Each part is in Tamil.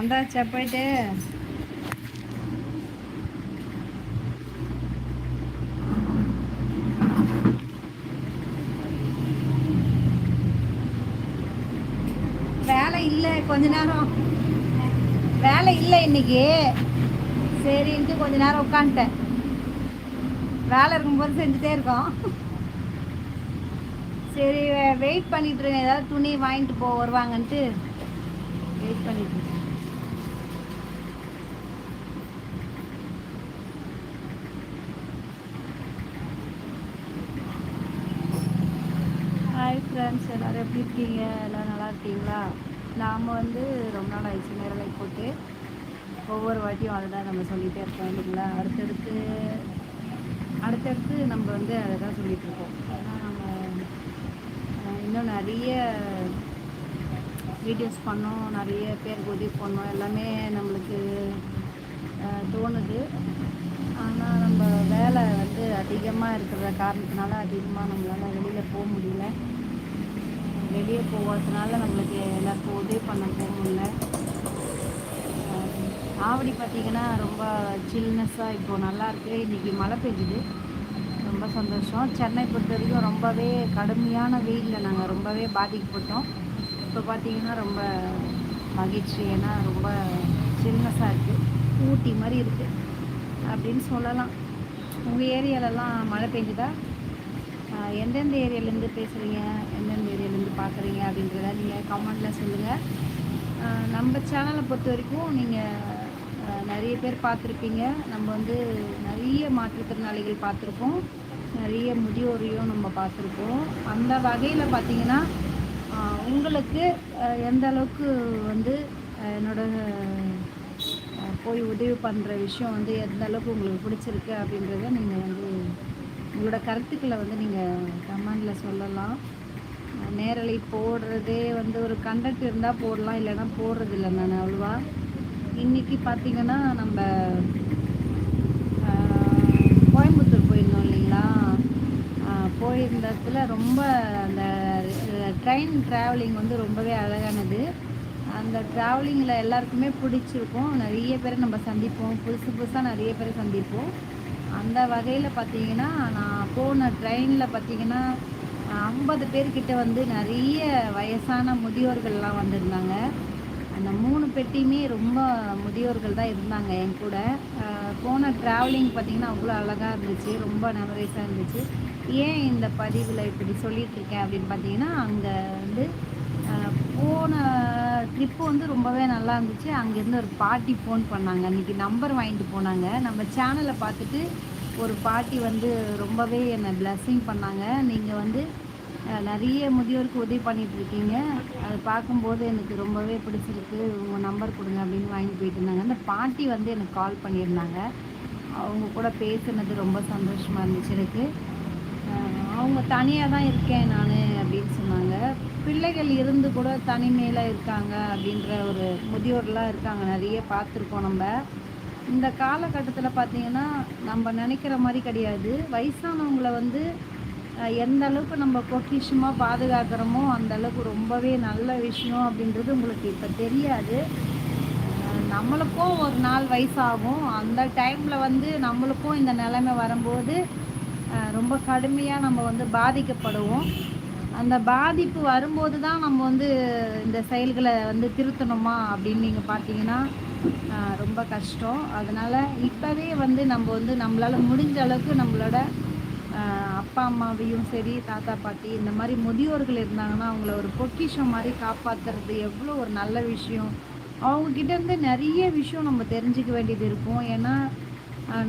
வந்தாச்சா போயிட்டு? வேலை இல்லை கொஞ்ச நேரம். வேலை இல்லை இன்னைக்கு. சரின்ட்டு கொஞ்ச நேரம் உட்காந்துட்டேன். வேலை இருக்கும்போது செஞ்சுட்டே இருக்கோம். சரி வெயிட் பண்ணிட்டு இருக்கேன் ஏதாவது துணி வாங்கிட்டு போ வருவாங்கன்ட்டு. வெயிட் பண்ணிட்டு இருக்கேன். ஃப்ரெண்ட்ஸ் எல்லோரும் எப்படி இருக்கீங்க? எல்லோரும் நல்லா இருக்கீங்களா? நாம் வந்து ரொம்ப நாள் ஆயிடுச்சு நேரலை போட்டு. ஒவ்வொரு வாட்டியும் அதை தான் நம்ம சொல்லிகிட்டே இருக்கோம் இல்லைங்களா? அடுத்தடுத்து அடுத்தடுத்து நம்ம வந்து அதை தான் சொல்லிகிட்டு இருக்கோம் ஏன்னா நம்ம இன்னும் நிறைய வீடியோஸ் பண்ணோம் நிறைய பேருக்கு உதவி பண்ணோம் எல்லாமே நம்மளுக்கு தோணுது. ஆனால் நம்ம வேலை வந்து அதிகமாக இருக்கிற காரணத்தினால அதிகமாக நம்மளால் வெளியில் போக முடியல. வெளியே போகிறதுனால நம்மளுக்கு எல்லாருக்கும் உதவி பண்ண போக முடியல ஆவடி பார்த்திங்கன்னா ரொம்ப சில்னஸ்ஸாக இப்போது நல்லாயிருக்கு இன்றைக்கி மழை பெஞ்சுது ரொம்ப சந்தோஷம். சென்னை பொறுத்த வரைக்கும் ரொம்பவே கடுமையான வெயிலில் நாங்கள் ரொம்பவே பாதிக்கப்பட்டோம். இப்போ பார்த்திங்கன்னா ரொம்ப மகிழ்ச்சி. ஏன்னா ரொம்ப சில்னஸாக இருக்குது ஊட்டி மாதிரி இருக்குது அப்படின்னு சொல்லலாம். உங்கள் ஏரியாலெலாம் மழை பெஞ்சுதா எந்தெந்த ஏரியாலேருந்து பேசுகிறீங்க எந்தெந்த ஏரியா ஏரியாலேருந்து பார்க்குறீங்க அப்படின்றத நீங்கள் கமெண்டில் சொல்லுங்கள் நம்ம சேனலை பொறுத்த வரைக்கும் நீங்கள் நிறைய பேர் பார்த்துருப்பீங்க. நம்ம வந்து நிறைய மாற்றுத்திறனாளிகள் பார்த்துருக்கோம் நிறைய முதியோரையும் நம்ம பார்த்துருக்கோம் அந்த வகையில் பார்த்தீங்கன்னா உங்களுக்கு எந்த அளவுக்கு வந்து என்னோட போய் உதவி பண்ணுற விஷயம் வந்து எந்த அளவுக்கு உங்களுக்கு பிடிச்சிருக்கு அப்படின்றத நீங்கள் வந்து உங்களோட கருத்துக்களை வந்து நீங்கள் கமெண்டில் சொல்லலாம். நேரலை போடுறதே வந்து ஒரு கண்டக்ட் இருந்தால் போடலாம் இல்லைன்னா போடுறதில்ல நான் அவ்வளோவா? இன்றைக்கி பார்த்தீங்கன்னா நம்ம கோயம்புத்தூர் போயிருந்தோம் இல்லைங்களா? போயிருந்ததுல போயிருந்த இடத்துல ரொம்ப அந்த ட்ரெயின் ட்ராவலிங் வந்து ரொம்பவே அழகானது. அந்த ட்ராவலிங்கில் எல்லாருக்குமே பிடிச்சிருக்கும். நிறைய பேரை நம்ம சந்திப்போம். புதுசு புதுசாக நிறைய பேரை சந்திப்போம். அந்த வகையில் பார்த்தீங்கன்னா நான் போன ட்ரெயினில் பார்த்தீங்கன்னா ஐம்பது பேர்கிட்ட வந்து நிறைய வயசான முதியோர்கள்லாம் வந்திருந்தாங்க. அந்த மூணு பெட்டியுமே ரொம்ப முதியோர்கள் தான் இருந்தாங்க என் கூட. போன ட்ராவலிங் பார்த்திங்கன்னா அவ்வளோ அழகாக இருந்துச்சு ரொம்ப மெமரைஸாக இருந்துச்சு. ஏன் இந்த பதிவில் இப்படி சொல்லிகிட்ருக்கேன் அப்படின்னு பார்த்தீங்கன்னா அங்கே வந்து போன ட்ரிப்பு வந்து ரொம்பவே நல்லா இருந்துச்சு. அங்கேருந்து ஒரு பாட்டி ஃபோன் பண்ணாங்க. இன்றைக்கி நம்பர் வாங்கிட்டு போனாங்க. நம்ம சேனலை பார்த்துட்டு ஒரு பாட்டி வந்து ரொம்பவே என்னை பிளஸ்ஸிங் பண்ணாங்க. நீங்கள் வந்து நிறைய முதியோருக்கு உதவி பண்ணிகிட்ருக்கீங்க அது பார்க்கும்போது எனக்கு ரொம்பவே பிடிச்சிருக்கு. உங்கள் நம்பர் கொடுங்க அப்படின்னு வாங்கிட்டு போயிட்டு இருந்தாங்க. அந்த பாட்டி வந்து எனக்கு கால் பண்ணியிருந்தாங்க. அவங்க கூட பேசுனது ரொம்ப சந்தோஷமாக இருந்துச்சு எனக்கு. அவங்க தனியாக தான் இருக்கேன் நான் அப்படின்னு சொன்னாங்க. பிள்ளைகள் இருந்து கூட தனிமையில் இருக்காங்க அப்படின்ற ஒரு முதியோர்லாம் இருக்காங்க. நிறைய பார்த்துருக்கோம் நம்ம. இந்த காலகட்டத்தில் பார்த்தீங்கன்னா நம்ம நினைக்கிற மாதிரி கிடையாது. வயசானவங்களை வந்து எந்த அளவுக்கு நம்ம பொக்கிஷமாக பாதுகாக்கிறோமோ அந்த அளவுக்கு ரொம்பவே நல்ல விஷயம் அப்படின்றது உங்களுக்கு இப்போ தெரியாது. நம்மளுக்கும் ஒரு நாள் வயசாகும். அந்த டைமில் வந்து நம்மளுக்கும் இந்த நிலைமை வரும்போது ரொம்ப கடுமையாக நம்ம வந்து பாதிக்கப்படுவோம். அந்த பாதிப்பு வரும்போது தான் நம்ம வந்து இந்த செயல்களை வந்து திருத்தணுமா அப்படின்னு நீங்கள் பார்த்தீங்கன்னா ரொம்ப கஷ்டம். அதனால் இப்போவே வந்து நம்ம வந்து நம்மளால் முடிஞ்ச அளவுக்கு நம்மளோட அப்பா அம்மாவையும் சரி தாத்தா பாட்டி இந்த மாதிரி முதியோர்கள் இருந்தாங்கன்னா அவங்கள ஒரு பொக்கிஷம் மாதிரி காப்பாற்றுறது எவ்வளோ ஒரு நல்ல விஷயம். அவங்கக்கிட்டேருந்து நிறைய விஷயம் நம்ம தெரிஞ்சுக்க வேண்டியது இருக்கும். ஏன்னா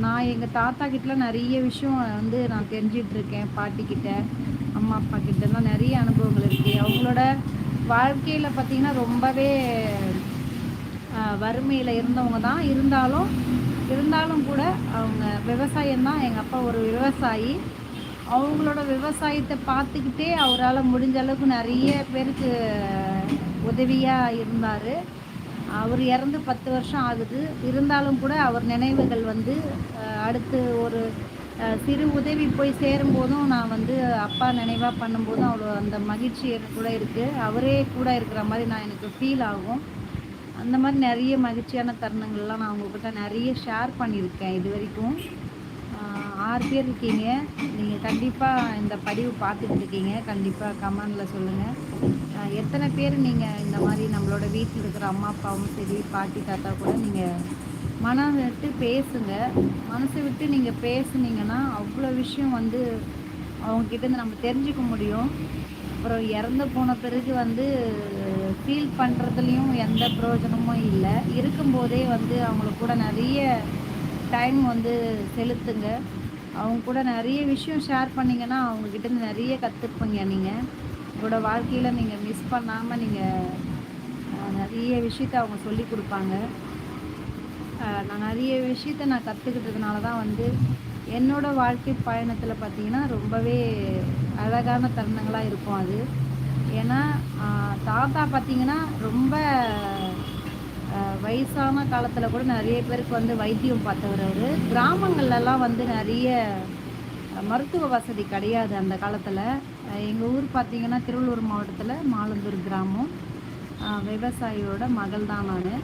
நான் எங்கள் தாத்தா கிட்டலாம் நிறைய விஷயம் வந்து நான் தெரிஞ்சிட்ருக்கேன் பாட்டிக்கிட்ட அம்மா அப்பா கிட்டலாம் நிறைய அனுபவங்கள் இருக்குது அவங்களோட வாழ்க்கையில் பார்த்திங்கன்னா ரொம்பவே வறுமையில் இருந்தவங்க தான். இருந்தாலும் இருந்தாலும் கூட அவங்க விவசாயம் தான். எங்கள் அப்பா ஒரு விவசாயி. அவங்களோட விவசாயத்தை பார்த்துக்கிட்டே அவரால் முடிஞ்ச அளவுக்கு நிறைய பேருக்கு உதவியாக இருந்தார். அவர் இறந்து பத்து வருஷம் ஆகுது. இருந்தாலும் கூட அவர் நினைவுகள் வந்து அடுத்து ஒரு சிறு உதவி போய் சேரும்போதும் நான் வந்து அப்பா நினைவாக பண்ணும்போதும் அவ்வளோ அந்த மகிழ்ச்சி கூட இருக்குது அவரே கூட இருக்கிற மாதிரி நான் எனக்கு ஃபீல் ஆகும். அந்த மாதிரி நிறைய மகிழ்ச்சியான தருணங்கள்லாம் நான் உங்கள்கிட்ட நிறைய ஷேர் பண்ணியிருக்கேன் இது வரைக்கும். ஆறு பேர் இருக்கீங்க. நீங்கள் கண்டிப்பாக இந்த பதிவு பார்த்துட்டு இருக்கீங்க. கண்டிப்பாக கமெண்டில் சொல்லுங்கள் எத்தனை பேர் நீங்கள் இந்த மாதிரி நம்மளோட வீட்டில் இருக்கிற அம்மா அப்பாவும் சரி பாட்டி தாத்தா கூட நீங்கள் மனம் விட்டு பேசுங்க. மனசை விட்டு நீங்கள் பேசுனீங்கன்னா அவ்வளோ விஷயம் வந்து அவங்கக்கிட்டேருந்து நம்ம தெரிஞ்சுக்க முடியும். அப்புறம் இறந்து போன பிறகு வந்து ஃபீல் பண்ணுறதுலையும் எந்த பிரயோஜனமும் இல்லை. இருக்கும்போதே வந்து அவங்கள கூட நிறைய டைம் வந்து செலுத்துங்க. அவங்க கூட நிறைய விஷயம் ஷேர் பண்ணிங்கன்னா அவங்கக்கிட்டேருந்து நிறைய கற்றுப்பீங்க நீங்கள் உங்களோட வாழ்க்கையில் நீங்கள் மிஸ் பண்ணாமல் நீங்கள் நிறைய விஷயத்த அவங்க சொல்லி கொடுப்பாங்க. நான் நிறைய விஷயத்த நான் கற்றுக்கிட்டதுனால தான் வந்து என்னோடய வாழ்க்கை பயணத்தில் பார்த்திங்கன்னா ரொம்பவே அழகான தருணங்களாக இருக்கும் அது. ஏன்னா தாத்தா பார்த்திங்கன்னா ரொம்ப வயசான காலத்தில் கூட நிறைய பேருக்கு வந்து வைத்தியம் பார்த்தவர் அவர் கிராமங்கள்லாம் வந்து நிறைய மருத்துவ வசதி கிடையாது அந்த காலத்தில். எங்கள் ஊர் பார்த்திங்கன்னா திருவள்ளூர் மாவட்டத்தில் மாலந்தூர் கிராமம். விவசாயியோட மகள் தான் நான்.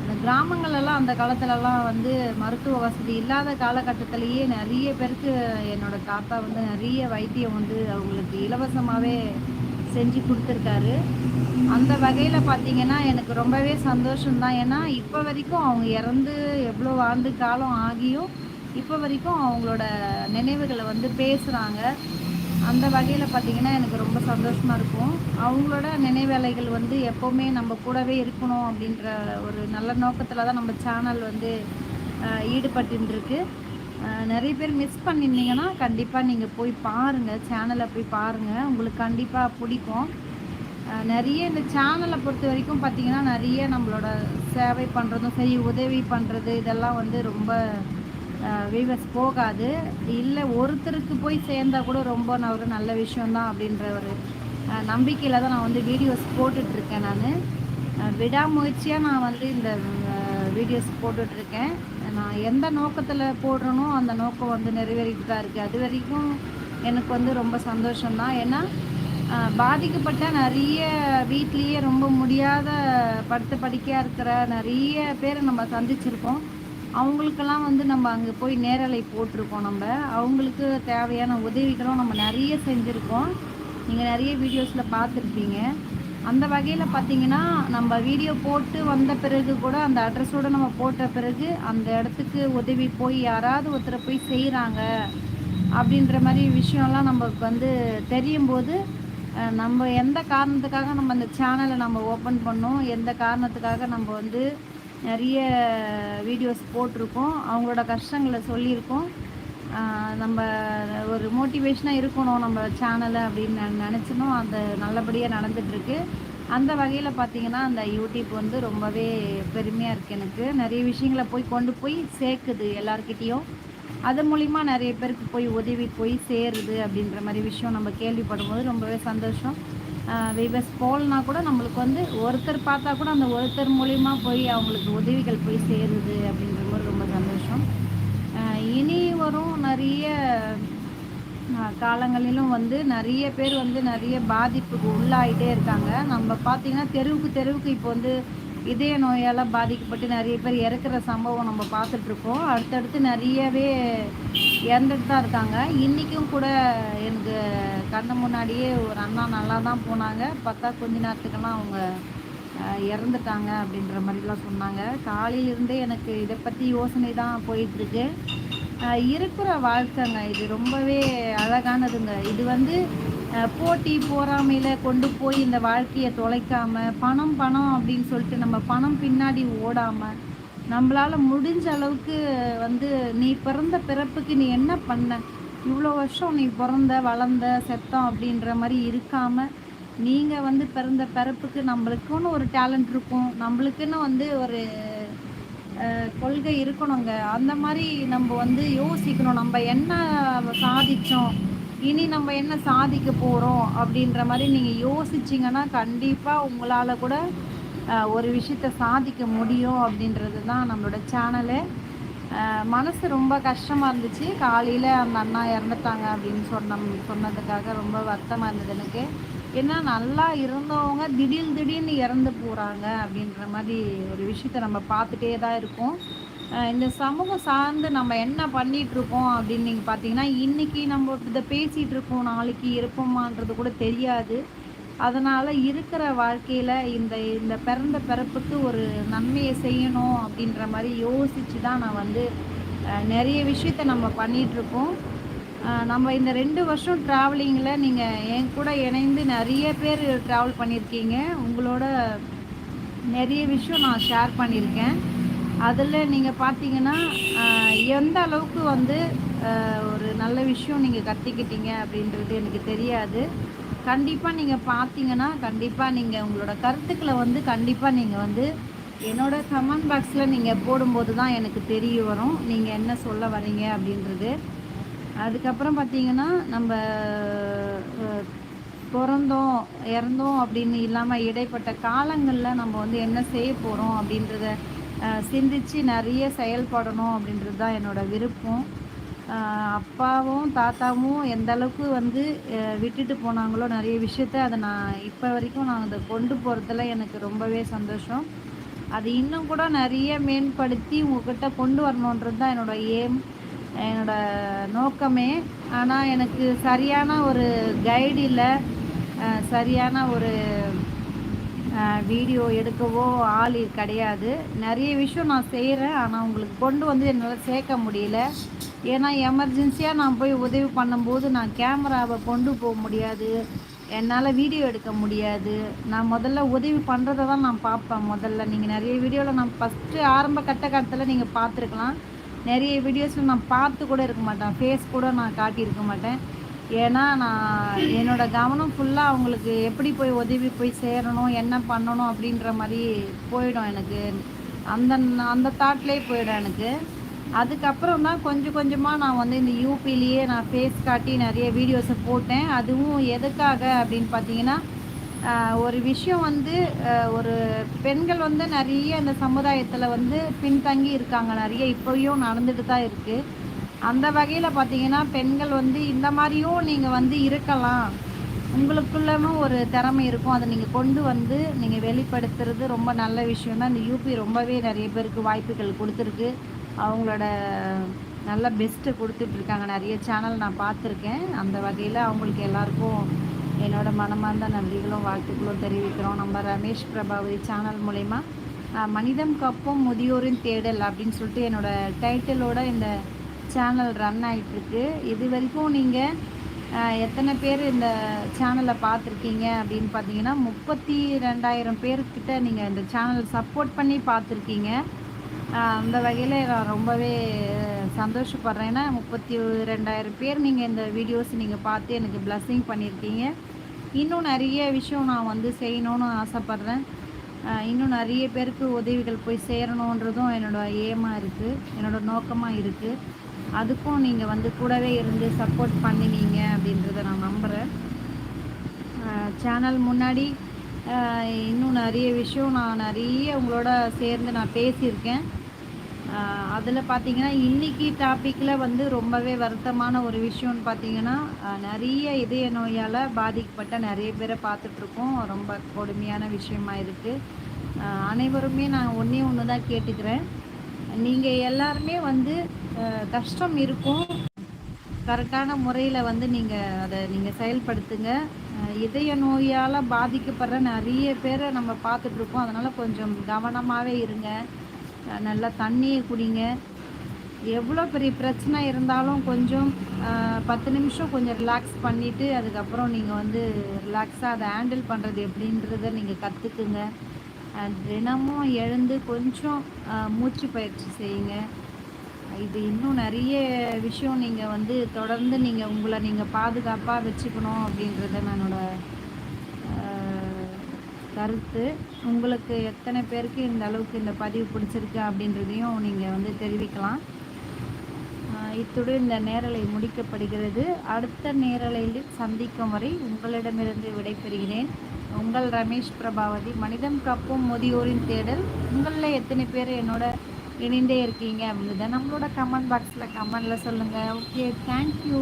இந்த கிராமங்களெல்லாம் அந்த காலத்துலலாம் வந்து மருத்துவ வசதி இல்லாத காலகட்டத்திலேயே நிறைய பேருக்கு என்னோடய தாத்தா வந்து நிறைய வைத்தியம் வந்து அவங்களுக்கு இலவசமாகவே செஞ்சு கொடுத்துருக்காரு. அந்த வகையில் பார்த்தீங்கன்னா எனக்கு ரொம்பவே சந்தோஷம்தான். ஏன்னா இப்போ வரைக்கும் அவங்க இறந்து எவ்வளோ ஆண்டு காலம் ஆகியும் இப்போ வரைக்கும் அவங்களோட நினைவுகளை வந்து பேசுகிறாங்க அந்த வகையில் பார்த்திங்கன்னா எனக்கு ரொம்ப சந்தோஷமாக இருக்கும். அவங்களோட நினைவேலைகள் வந்து எப்போவுமே நம்ம கூடவே இருக்கணும் அப்படின்ற ஒரு நல்ல நோக்கத்தில் தான் நம்ம சேனல் வந்து ஈடுபட்டுருக்கு நிறைய பேர் மிஸ் பண்ணியிருந்தீங்கன்னா கண்டிப்பாக நீங்கள் போய் பாருங்கள் சேனலை போய் பாருங்கள் உங்களுக்கு கண்டிப்பாக பிடிக்கும். நிறைய இந்த சேனலை பொறுத்த வரைக்கும் பார்த்திங்கன்னா நிறைய நம்மளோட சேவை பண்ணுறதும் சரி உதவி பண்ணுறது இதெல்லாம் வந்து ரொம்ப வீவர்ஸ் போகாது. இல்லை ஒருத்தருக்கு போய் சேர்ந்தால் கூட ரொம்ப நான் ஒரு நல்ல விஷயந்தான் அப்படின்ற ஒரு நம்பிக்கையில் தான் நான் வந்து வீடியோஸ் போட்டுட்ருக்கேன் நான். விடாமுயற்சியாக நான் வந்து இந்த வீடியோஸ் போட்டுட்ருக்கேன். நான் எந்த நோக்கத்தில் போடுறனோ அந்த நோக்கம் வந்து நிறைவேறிட்டு தான் இருக்குது அது வரைக்கும் எனக்கு வந்து ரொம்ப சந்தோஷம்தான். ஏன்னா பாதிக்கப்பட்ட நிறைய வீட்லேயே ரொம்ப முடியாத படுத்த படிக்கையாக இருக்கிற நிறைய பேரை நம்ம சந்திச்சிருக்கோம். அவங்களுக்கெல்லாம் வந்து நம்ம அங்கே போய் நேரலை போட்டிருக்கோம் நம்ம. அவங்களுக்கு தேவையான உதவிகளும் நம்ம நிறைய செஞ்சுருக்கோம். நீங்கள் நிறைய வீடியோஸில் பார்த்துருப்பீங்க. அந்த வகையில் பார்த்தீங்கன்னா நம்ம வீடியோ போட்டு வந்த பிறகு கூட அந்த அட்ரஸோடு நம்ம போட்ட பிறகு அந்த இடத்துக்கு உதவி போய் யாராவது ஒருத்தரை போய் செய்கிறாங்க அப்படின்ற மாதிரி விஷயம்லாம் நமக்கு வந்து தெரியும் போது நம்ம எந்த காரணத்துக்காக நம்ம அந்த சேனலை நம்ம ஓப்பன் பண்ணோம் எந்த காரணத்துக்காக நம்ம வந்து நிறைய வீடியோஸ் போட்டிருக்கோம் அவங்களோட கஷ்டங்களை சொல்லியிருக்கோம். நம்ம ஒரு மோட்டிவேஷனாக இருக்கணும் நம்ம சேனலை அப்படின்னு நினச்சினோம். அந்த நல்லபடியாக நடந்துகிட்ருக்கு அந்த வகையில் பார்த்திங்கன்னா அந்த யூடியூப் வந்து ரொம்பவே பெருமையாக இருக்குது எனக்கு. நிறைய விஷயங்களை போய் கொண்டு போய் சேர்க்குது எல்லாருக்கிட்டேயும் அது மூலிமா நிறைய பேருக்கு போய் உதவி போய் சேருது அப்படின்ற மாதிரி விஷயம் நம்ம கேள்விப்படும் போது ரொம்பவே சந்தோஷம். விவஸ் போல்னா கூட நம்மளுக்கு வந்து ஒருத்தர் பார்த்தா கூட அந்த ஒருத்தர் மூலிமா போய் அவங்களுக்கு உதவிகள் போய் சேருது அப்படின்ற மாதிரி வரும். நிறைய காலங்களிலும் வந்து நிறைய பேர் வந்து நிறைய பாதிப்புக்கு உள்ளாகிட்டே இருக்காங்க. நம்ம பார்த்திங்கன்னா தெருவுக்கு தெருவுக்கு இப்போ வந்து இதய நோயால் பாதிக்கப்பட்டு நிறைய பேர் இறக்குற சம்பவம் நம்ம பார்த்துட்ருக்கோம் அடுத்தடுத்து நிறையவே இறந்துட்டு தான் இருக்காங்க. இன்றைக்கும் கூட எனக்கு கண்ணு முன்னாடியே ஒரு அண்ணா நல்லா தான் போனாங்க. பார்த்தா கொஞ்ச நேரத்துக்கெல்லாம் அவங்க இறந்துட்டாங்க அப்படின்ற மாதிரிலாம் சொன்னாங்க. காலையிலிருந்தே எனக்கு இதை பற்றி யோசனை தான் போயிட்டுருக்கு இருக்கிற வாழ்க்கைங்க. இது ரொம்பவே அழகானதுங்க. இது வந்து போட்டி போராமையில் கொண்டு போய் இந்த வாழ்க்கையை தொலைக்காமல் பணம் பணம் அப்படின்னு சொல்லிட்டு நம்ம பணம் பின்னாடி ஓடாமல் நம்மளால் முடிஞ்ச அளவுக்கு வந்து நீ பிறந்த பிறப்புக்கு நீ என்ன பண்ண? இவ்வளோ வருஷம் நீ பிறந்த வளர்ந்த செத்தம் அப்படின்ற மாதிரி இருக்காமல் நீங்கள் வந்து பிறந்த பிறப்புக்கு நம்மளுக்குன்னு ஒரு டேலண்ட் இருக்கும். நம்மளுக்குன்னு வந்து ஒரு கொள்கை இருக்கணுங்க. அந்த மாதிரி நம்ம வந்து யோசிக்கணும். நம்ம என்ன சாதித்தோம் இனி நம்ம என்ன சாதிக்க போகிறோம் அப்படின்ற மாதிரி நீங்கள் யோசிச்சிங்கன்னா கண்டிப்பாக உங்களால் கூட ஒரு விஷயத்த சாதிக்க முடியும் அப்படின்றது தான் நம்மளோட சேனலு. மனசு ரொம்ப கஷ்டமாக இருந்துச்சு. காலையில் அந்த அண்ணா இறந்துட்டாங்க அப்படின்னு சொன்ன சொன்னதுக்காக ரொம்ப வருத்தமாக இருந்தது எனக்கு. ஏன்னா நல்லா இருந்தவங்க திடீர் திடீர்னு இறந்து போகிறாங்க அப்படின்ற மாதிரி ஒரு விஷயத்த நம்ம பார்த்துட்டே தான் இருக்கோம். இந்த சமூகம் சார்ந்து நம்ம என்ன பண்ணிகிட்ருக்கோம் அப்படின்னு நீங்கள் பார்த்தீங்கன்னா இன்றைக்கி நம்ம இதை பேசிகிட்டு இருக்கோம் நாளைக்கு இருப்போமான்றது கூட தெரியாது. அதனால் இருக்கிற வாழ்க்கையில் இந்த இந்த பிறந்த பிறப்புக்கு ஒரு நன்மையை செய்யணும் அப்படின்ற மாதிரி யோசித்து தான் நான் வந்து நிறைய விஷயத்த நம்ம பண்ணிகிட்ருக்கோம் நம்ம இந்த ரெண்டு வருஷம் ட்ராவலிங்கில் நீங்கள் என் கூட இணைந்து நிறைய பேர் ட்ராவல் பண்ணியிருக்கீங்க. உங்களோட நிறைய விஷயம் நான் ஷேர் பண்ணியிருக்கேன். அதில் நீங்கள் பார்த்தீங்கன்னா எந்த அளவுக்கு வந்து ஒரு நல்ல விஷயம் நீங்கள் கற்றுக்கிட்டீங்க அப்படின்றது எனக்கு தெரியாது. கண்டிப்பாக நீங்கள் பார்த்தீங்கன்னா கண்டிப்பாக நீங்கள் உங்களோட கருத்துக்களை வந்து கண்டிப்பாக நீங்கள் வந்து என்னோடய கமெண்ட் பாக்ஸில் நீங்கள் போடும்போது தான் எனக்கு தெரிய வரும். நீங்கள் என்ன சொல்ல வரீங்க அப்படின்றது. அதுக்கப்புறம் பார்த்தீங்கன்னா நம்ம பிறந்தோம் இறந்தோம் அப்படின்னு இல்லாமல் இடைப்பட்ட காலங்களில் நம்ம வந்து என்ன செய்ய போகிறோம் அப்படின்றத சிந்தித்து நிறைய செயல்படணும் அப்படின்றது தான் என்னோடய விருப்பம். அப்பாவும் தாத்தாவும் எந்த அளவுக்கு வந்து விட்டுட்டு போனாங்களோ நிறைய விஷயத்த அதை நான் இப்போ வரைக்கும் நான் அதை கொண்டு போகிறதுல எனக்கு ரொம்பவே சந்தோஷம். அது இன்னும் கூட நிறைய மேம்படுத்தி உங்ககிட்ட கொண்டு வரணுன்றது தான் என்னோடய ஏம் என்னோடய நோக்கமே ஆனால் எனக்கு சரியான ஒரு கைடு இல்லை. சரியான ஒரு வீடியோ எடுக்கவோ ஆள் கிடையாது. நிறைய விஷயம் நான் செய்கிறேன் ஆனால் உங்களுக்கு கொண்டு வந்து என்னால் சேர்க்க முடியல. ஏன்னா எமர்ஜென்சியாக நான் போய் உதவி பண்ணும்போது நான் கேமராவை கொண்டு போக முடியாது. என்னால் வீடியோ எடுக்க முடியாது. நான் முதல்ல உதவி பண்ணுறதை தான் நான் பார்ப்பேன் முதல்ல. நீங்கள் நிறைய வீடியோவில் நான் ஃபஸ்ட்டு ஆரம்ப கட்டத்தில் நீங்கள் பார்த்துருக்கலாம். நிறைய வீடியோஸில் நான் பார்த்து கூட இருக்க மாட்டேன். ஃபேஸ் கூட நான் காட்டியிருக்க மாட்டேன். ஏன்னா நான் என்னோடய கவனம் ஃபுல்லாக அவங்களுக்கு எப்படி போய் உதவி போய் சேரணும் என்ன பண்ணணும் அப்படின்ற மாதிரி போயிடும் எனக்கு. அந்த அந்த தாட்லேயே போயிடும் எனக்கு. அதுக்கப்புறம் தான் கொஞ்சம் கொஞ்சமாக நான் வந்து இந்த யூபிலேயே நான் ஃபேஸ் காட்டி நிறைய வீடியோஸை போட்டேன். அதுவும் எதுக்காக அப்படின்னு பார்த்தீங்கன்னா ஒரு விஷயம் வந்து ஒரு பெண்கள் வந்து நிறைய இந்த சமுதாயத்தில் வந்து பின்தங்கி இருக்காங்க நிறைய. இப்போயும் நடந்துட்டு தான் இருக்குது அந்த வகையில் பார்த்தீங்கன்னா பெண்கள் வந்து இந்த மாதிரியும் நீங்கள் வந்து இருக்கலாம். உங்களுக்குள்ளமும் ஒரு திறமை இருக்கும். அதை நீங்கள் கொண்டு வந்து நீங்கள் வெளிப்படுத்துறது ரொம்ப நல்ல விஷயம் தான் இந்த யூபி ரொம்பவே நிறைய பேருக்கு வாய்ப்புகள் கொடுத்துருக்கு. அவங்களோட நல்ல பெஸ்ட்டு கொடுத்துட்ருக்காங்க நிறைய சேனல் நான் பார்த்துருக்கேன். அந்த வகையில் அவங்களுக்கு எல்லாருக்கும் என்னோடய மனமார்ந்த நன்றிகளும் வாழ்த்துக்களும் தெரிவிக்கிறோம். நம்ம ரமேஷ் பிரபாவதி சேனல் மூலயமா மனிதம் கப்பும் முதியோரின் தேடல் அப்படின்னு சொல்லிட்டு என்னோடய டைட்டிலோட இந்த சேனல் ரன் ஆகிட்டுருக்கு இது வரைக்கும் நீங்கள் எத்தனை பேர் இந்த சேனலை பார்த்துருக்கீங்க அப்படின்னு பார்த்தீங்கன்னா முப்பத்தி ரெண்டாயிரம் பேர்கிட்ட நீங்கள் இந்த சேனல் சப்போர்ட் பண்ணி பார்த்துருக்கீங்க. அந்த வகையில் நான் ரொம்பவே சந்தோஷப்படுறேன். ஏன்னா முப்பத்தி ரெண்டாயிரம் பேர் நீங்கள் இந்த வீடியோஸ் நீங்கள் பார்த்து எனக்கு ப்ளஸ்ஸிங் பண்ணியிருக்கீங்க. இன்னும் நிறைய விஷயம் நான் வந்து செய்யணும்னு ஆசைப்பட்றேன். இன்னும் நிறைய பேருக்கு உதவிகள் போய் சேரணுன்றதும் என்னோடய ஏமாக இருக்குது என்னோடய நோக்கமாக இருக்குது அதுக்கும் நீங்கள் வந்து கூடவே இருந்து சப்போர்ட் பண்ணினீங்க அப்படின்றத நான் நம்புகிறேன் சேனல் முன்னாடி இன்னும் நிறைய விஷயம் நான் நிறைய உங்களோட சேர்ந்து நான் பேசியிருக்கேன். அதில் பார்த்தீங்கன்னா இன்றைக்கி டாப்பிக்கில் வந்து ரொம்பவே வருத்தமான ஒரு விஷயம்னு பார்த்தீங்கன்னா நிறைய இதய நோயால் பாதிக்கப்பட்ட நிறைய பேரை பார்த்துட்ருக்கோம். ரொம்ப கொடுமையான விஷயமா இருக்குது அனைவருமே நான் ஒன்றே ஒன்று தான் கேட்டுக்கிறேன். நீங்கள் எல்லாருமே வந்து கஷ்டம் இருக்கும். கரெக்டான முறையில் வந்து நீங்கள் அதை நீங்கள் செயல்படுத்துங்க. இதய நோயால் பாதிக்கப்படுற நிறைய பேரை நம்ம பார்த்துட்ருக்கோம். அதனால் கொஞ்சம் கவனமாகவே இருங்க. நல்லா தண்ணியை குடிங்க. எவ்வளோ பெரிய பிரச்சனை இருந்தாலும் கொஞ்சம் பத்து நிமிஷம் கொஞ்சம் ரிலாக்ஸ் பண்ணிவிட்டு அதுக்கப்புறம் நீங்கள் வந்து ரிலாக்ஸாக அதை ஹேண்டில் பண்ணுறது எப்படின்றத நீங்கள் கற்றுக்குங்க தினமும் எழுந்து கொஞ்சம் மூச்சு பயிற்சி செய்யுங்க. இது இன்னும் நிறைய விஷயம் நீங்கள் வந்து தொடர்ந்து நீங்கள் உங்களை நீங்கள் பாதுகாப்பாக வச்சுக்கணும் அப்படின்றத நான் என்னோட கருத்து. உங்களுக்கு எத்தனை பேருக்கு இந்த அளவுக்கு இந்த பதிவு பிடிச்சிருக்கு அப்படின்றதையும் நீங்கள் வந்து தெரிவிக்கலாம். இத்துடன் இந்த நேரலை முடிக்கப்படுகிறது. அடுத்த நேரலையில் சந்திக்கும் வரை உங்களிடமிருந்து விடைபெறுகிறேன். உங்கள் ரமேஷ் பிரபாவதி மனிதம் கப்பும் முதியோரின் தேடல். உங்களில் எத்தனை பேர் என்னோட இணைந்தே இருக்கீங்க? அப்படின்றத நம்மளோட கமெண்ட் பாக்ஸில் கமெண்டில் சொல்லுங்கள் ஓகே தேங்க்யூ